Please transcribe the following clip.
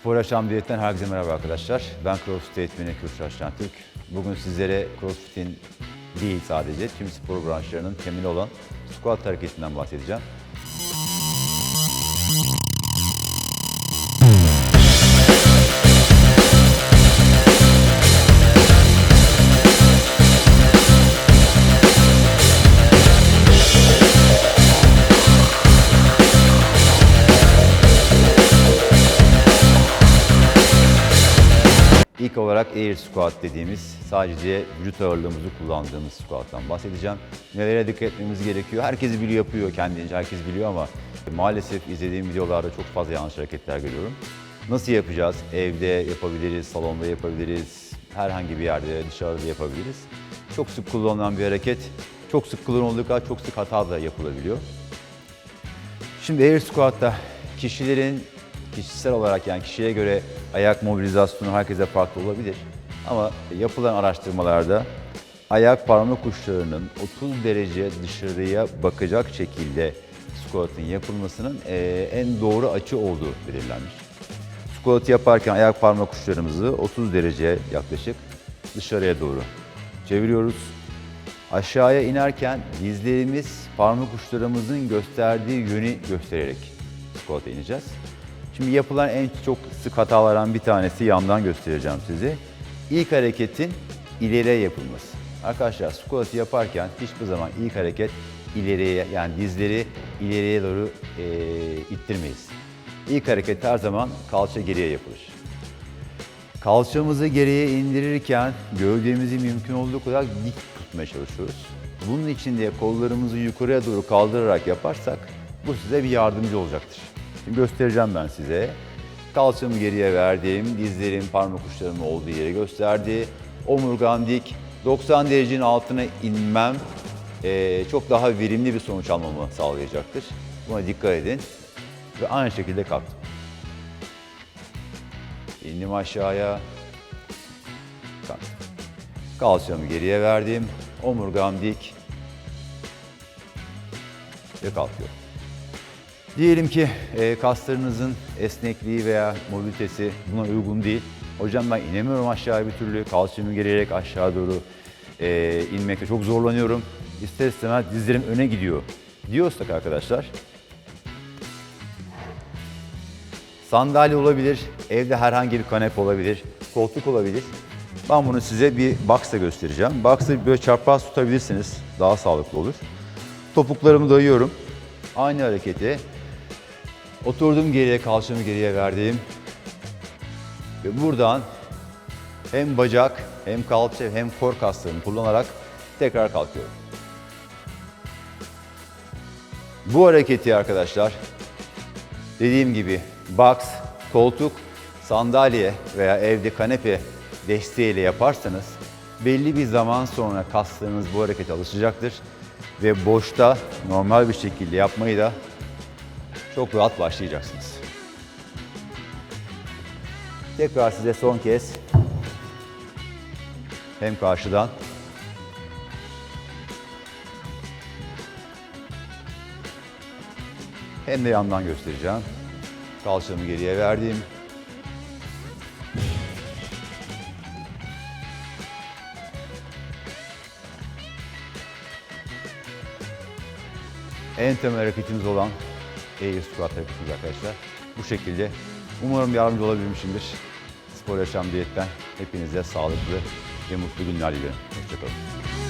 Spor Yaşam Diyet'ten herkese merhaba arkadaşlar. Ben CrossFit eğitmeni Kürşat Şentürk. Bugün sizlere CrossFit'in değil sadece tüm spor branşlarının temeli olan squat hareketinden bahsedeceğim. İlk olarak air squat dediğimiz sadece vücut ağırlığımızı kullandığımız squat'tan bahsedeceğim. Nelere dikkat etmemiz gerekiyor? Herkes biliyor, yapıyor kendince, herkes biliyor ama maalesef izlediğim videolarda çok fazla yanlış hareketler görüyorum. Nasıl yapacağız? Evde yapabiliriz, salonda yapabiliriz, herhangi bir yerde, dışarıda yapabiliriz. Çok sık kullanılan bir hareket. Çok sık kullanıldığı çok sık hata da yapılabiliyor. Şimdi air squat'ta kişilerin kişisel olarak yani kişiye göre ayak mobilizasyonu herkese farklı olabilir. Ama yapılan araştırmalarda ayak parmak uçlarının 30 derece dışarıya bakacak şekilde squat'ın yapılmasının eee, en doğru açı olduğu belirlenmiş. Squat yaparken ayak parmak uçlarımızı 30 derece yaklaşık dışarıya doğru çeviriyoruz. Aşağıya inerken dizlerimiz parmak uçlarımızın gösterdiği yönü göstererek squat'a ineceğiz. Şimdi yapılan en çok sık hatalardan bir tanesi yandan göstereceğim size. İlk hareketin ileriye yapılması. Arkadaşlar squat yaparken hiçbir zaman ilk hareket ileriye yani dizleri ileriye doğru eee, ittirmeyiz. İlk hareket her zaman kalça geriye yapılır. Kalçamızı geriye indirirken gövdemizi mümkün olduğu kadar dik tutmaya çalışıyoruz. Bunun için de kollarımızı yukarıya doğru kaldırarak yaparsak bu size bir yardımcı olacaktır. Göstereceğim ben size. Kalçamı geriye verdim, dizlerim parmak uçlarımın olduğu yere gösterdi. Omurgam dik, 90 derecenin altına inmem eee, çok daha verimli bir sonuç almamı sağlayacaktır. Buna dikkat edin ve aynı şekilde kalktım. İndim aşağıya. Kalktım. Kalçamı geriye verdim. Omurgam dik. Ve kalkıyorum. Diyelim ki e, kaslarınızın esnekliği veya mobilitesi buna uygun değil. Hocam ben inemiyorum aşağıya bir türlü. Kalçamı geriyerek aşağı doğru e, inmekte çok zorlanıyorum. İster istemez dizlerim öne gidiyor diyorsak arkadaşlar Sandalye olabilir, evde herhangi bir kanepe olabilir, koltuk olabilir. Ben bunu size bir box'ta göstereceğim. Box'ı böyle çapraz tutabilirsiniz, daha sağlıklı olur. Topuklarımı dayıyorum. Aynı hareketi. Oturdum geriye, kalçamı geriye verdim. Ve buradan hem bacak, hem kalça, hem kor kaslarını kullanarak tekrar kalkıyorum. Bu hareketi arkadaşlar Dediğim gibi box, koltuk, sandalye veya evde kanepe desteğiyle yaparsanız belli bir zaman sonra kaslarınız bu harekete alışacaktır ve boşta normal bir şekilde yapmayı da çok rahat başlayacaksınız. Tekrar size son kez hem karşıdan hem de yandan göstereceğim. Kalçamı geriye verdim. En temel hareketimiz olan air squat hareketimiz arkadaşlar. Bu şekilde. Umarım yardımcı olabilmişimdir. Spor Yaşam Diyet'ten hepinize sağlıklı ve mutlu günler diliyorum. Hoşçakalın.